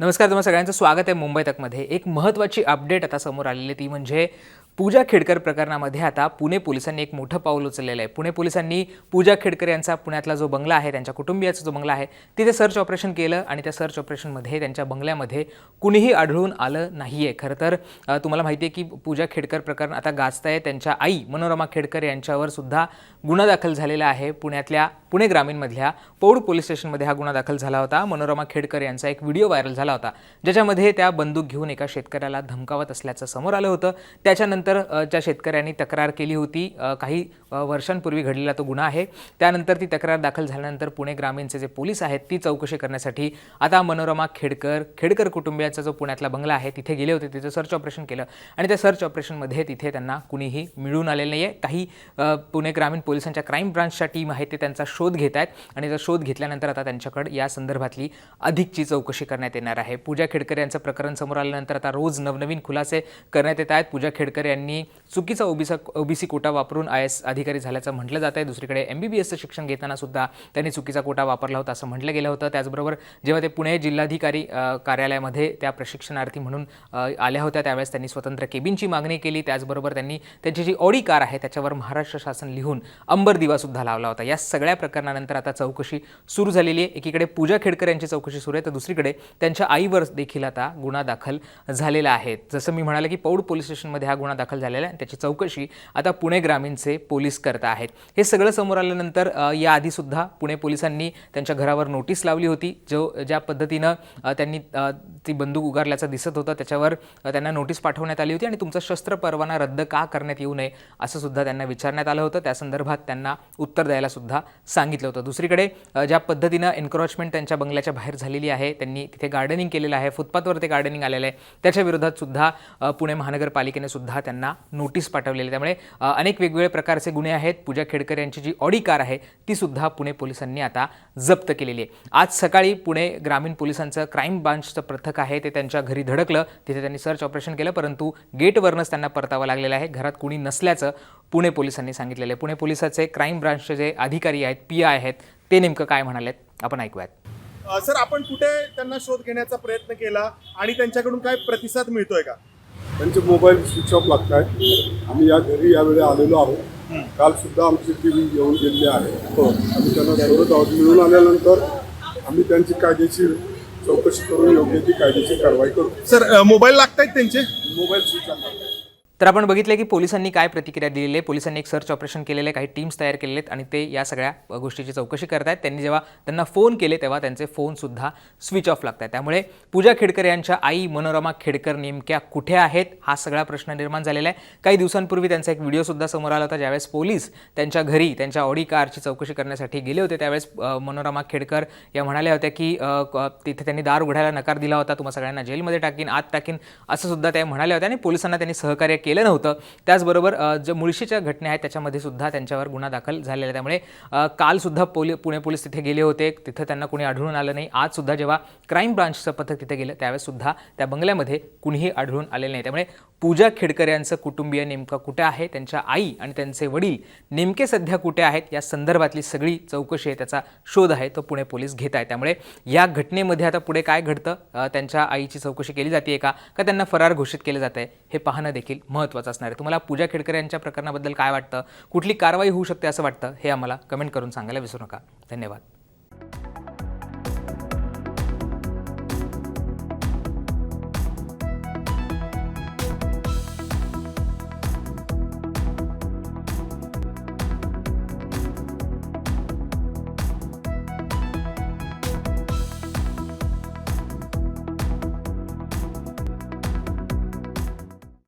नमस्कार तुम्हाला सगळ्यांचं स्वागत आहे मुंबई तकमध्ये. एक महत्त्वाची अपडेट आता समोर आलेली आहे ती म्हणजे पूजा खेडकर प्रकरणामध्ये आता पुणे पोलिसांनी एक मोठं पाऊल उचललेलं आहे. पुणे पोलिसांनी पूजा खेडकर यांचा पुण्यातला जो बंगला आहे त्यांच्या कुटुंबियाचा जो बंगला आहे तिथे सर्च ऑपरेशन केलं आणि त्या सर्च ऑपरेशनमध्ये त्यांच्या बंगल्यामध्ये कुणीही आढळून आलं नाही आहे खरं तर तुम्हाला माहिती आहे की पूजा खेडकर प्रकरण आता गाजत आहे त्यांच्या आई मनोरमा खेडकर यांच्यावर सुद्धा गुन्हा दाखल झालेला आहे पुण्यातल्या पुणे ग्रामीणमधल्या पौड पोलीस स्टेशनमध्ये हा गुन्हा दाखल झाला होता. मनोरमा खेडकर यांचा एक व्हिडिओ व्हायरल झाला होता ज्याच्यामध्ये त्या बंदूक घेऊन एका शेतकऱ्याला धमकावत असल्याचं समोर आलं होतं. त्याच्यानंतर ज्या शेतकऱ्यांनी तक्रार केली होती काही वर्षांपूर्वी घडलेला तो गुन्हा आहे. त्यानंतर ती तक्रार दाखल झाल्यानंतर पुणे ग्रामीणचे जे पोलीस आहेत ती चौकशी करण्यासाठी आता मनोरमा खेडकर खेडकर कुटुंबियाचा जो पुण्यातला बंगला आहे तिथे गेले होते. तिथं सर्च ऑपरेशन केलं आणि त्या सर्च ऑपरेशनमध्ये तिथे त्यांना कुणीही मिळून आलेलं नाही आहे काही पुणे ग्रामीण पोलिसांच्या क्राईम ब्रांचच्या टीम आहे ते त्यांचा शोध घेत आहेत. आणि त्या शोध घेतल्यानंतर आता त्यांच्याकडे या संदर्भातली अधिकची चौकशी करण्यात येणार आहे. पूजा खेडकर यांचं प्रकरण समोर आल्यानंतर आता रोज नवनवीन खुलासे करण्यात येत आहेत. पूजा खेडकर यांनी चुकीचा ओबीसा ओबीसी कोटा वापरून आय एस अधिकारी झाल्याचं म्हटलं जात आहे. दुसरीकडे एम बी बी एसचं शिक्षण घेताना सुद्धा त्यांनी चुकीचा कोटा वापरला होता असं म्हटलं गेलं होतं. त्याचबरोबर जेव्हा ते पुणे जिल्हाधिकारी कार्यालयामध्ये त्या प्रशिक्षणार्थी म्हणून आल्या होत्या त्यावेळेस त्यांनी स्वतंत्र केबिनची मागणी केली. त्याचबरोबर त्यांनी त्यांची जी ऑडी कार आहे त्याच्यावर महाराष्ट्र शासन लिहून अंबर दिवासुद्धा लावला होता. या सगळ्या प्रकरणानंतर आता चौकशी सुरू झालेली आहे. एकीकडे पूजा खेडकर यांची चौकशी सुरू आहे तर दुसरीकडे त्यांच्या आईवर देखील आता गुन्हा दाखल झालेला आहे. जसं मी म्हणाले की पौड पोलीस स्टेशनमध्ये हा गुन्हा दाखल झालेला आहे त्याची चौकशी आता पुणे ग्रामीणचे पोलीस करत आहेत. हे सगळं समोर आल्यानंतर याआधीसुद्धा याआधी सुद्धा पुणे पोलिसांनी त्यांच्या घरावर नोटीस लावली होती जो ज्या पद्धतीनं त्यांनी ती बंदूक उगारल्याचं दिसत होतं. त्याच्यावर त्यांना नोटीस पाठवण्यात आली होती आणि तुमचा शस्त्र परवाना रद्द का करण्यात येऊ नये असं सुद्धा त्यांना विचारण्यात आलं होतं. त्या संदर्भात त्यांना उत्तर द्यायला सुद्धा सांगितलं होतं. दुसरीकडे ज्या पद्धतीनं एन्क्रोचमेंट त्यांच्या बंगल्याच्या बाहेर झालेली आहे त्यांनी तिथे गार्डनिंग केलेलं आहे फुटपाथवर ते गार्डनिंग आलेलं आहे त्याच्या विरोधात सुद्धा पुणे महानगरपालिकेने सुद्धा त्यांना नोटीस पाठवलेली आहे. त्यामुळे अनेक वेगवेगळे प्रकारचे गुन्हे आहेत. पूजा खेडकर यांची जी ऑडी कार आहे ती सुद्धा पुणे पोलिसांनी आता जप्त केलेली आहे. आज सकाळी पुणे ग्रामीण पोलिसांचं क्राईम ब्रांचचं पथक आहे ते त्यांच्या घरी धडकलं. तिथे त्यांनी सर्च ऑपरेशन केलं परंतु गेटवरनंच त्यांना परतावं लागलेलं आहे. घरात कुणी नसल्याचं पुणे पोलिसांनी सांगितलेलं आहे. पुणे पोलिसाचे क्राईम ब्रांचचे जे अधिकारी आहेत पी आय आहेत ते नेमकं काय म्हणालेत? आपण ऐकूयात. सर आपण कुठे त्यांना शोध घेण्याचा प्रयत्न केला आणि त्यांच्याकडून काय प्रतिसाद मिळतोय का? त्यांचे मोबाईल स्विच ऑफ लागत आहेत आम्ही या घरी यावेळी आलेलो आहोत. काल सुद्धा आमची टीम येऊन गेलेली आहे. आम्ही त्यांना शोधत आहोत. मिळून आल्यानंतर आम्ही त्यांची कायदेशीर चौकशी करून योग्य ती कायदेशीर कारवाई करू. सर मोबाईल लागतायत त्यांचे? मोबाईल स्विच ऑफ लागतात तर आपण बघितलं की पोलिसांनी काय प्रतिक्रिया दिलेली आहे. पोलिसांनी एक सर्च ऑपरेशन केलेलं आहे. काही टीम्स तयार केलेले आहेत आणि ते या सगळ्या गोष्टीची चौकशी करत आहेत त्यांनी जेव्हा त्यांना फोन केले तेव्हा त्यांचे फोनसुद्धा स्विच ऑफ लागत आहेत त्यामुळे पूजा खेडकर यांच्या आई मनोरमा खेडकर नेमक्या कुठे आहेत? हा सगळा प्रश्न निर्माण झालेला आहे. काही दिवसांपूर्वी त्यांचा एक व्हिडिओसुद्धा समोर आला होता ज्यावेळेस पोलीस त्यांच्या घरी त्यांच्या ऑडी कारची चौकशी करण्यासाठी गेले होते. त्यावेळेस मनोरमा खेडकर या म्हणाल्या होत्या की तिथे त्यांनी दार उघडायला नकार दिला होता. तुम्हा सगळ्यांना जेलमध्ये टाकीन आत टाकीन असं सुद्धा त्या म्हणाल्या होत्या. आणि पोलिसांना त्यांनी सहकार्य केलं. केलं नव्हतं. त्याचबरोबर अ, ज्या मुळशीच्या घटना आहेत त्याच्यामध्ये सुद्धा त्यांच्यावर गुन्हा दाखल झालेला आहे. त्यामुळे कालसुद्धा काल सुद्धा पोली पुणे पोलीस तिथे गेले होते. तिथं त्यांना कुणी आढळून आलं नाही. आज सुद्धा जेव्हा क्राईम ब्रांचचं पथक तिथे गेलं त्यावेळेस सुद्धा त्या बंगल्यामध्ये कुणीही आढळून आलेलं नाही. त्यामुळे पूजा खेडकर यांचं कुटुंबीय नेमकं कुठे आहे? त्यांच्या आई आणि त्यांचे वडील नेमके सध्या कुठे आहेत? या संदर्भातली सगळी चौकशी आहे. त्याचा शोध आहे. तो पुणे पोलीस घेत आहे. त्यामुळे या घटनेमध्ये आता पुढे काय घडतं? त्यांच्या आईची चौकशी केली जाते का? का त्यांना फरार घोषित केलं जात आहे हे पाहणं देखील महत्त्वाचं असणार आहे. तुम्हाला पूजा खेडकर यांच्या प्रकरणाबद्दल काय वाटतं? कुठली कारवाई होऊ शकते असं वाटतं? हे आम्हाला कमेंट करून सांगायला विसरू नका. धन्यवाद.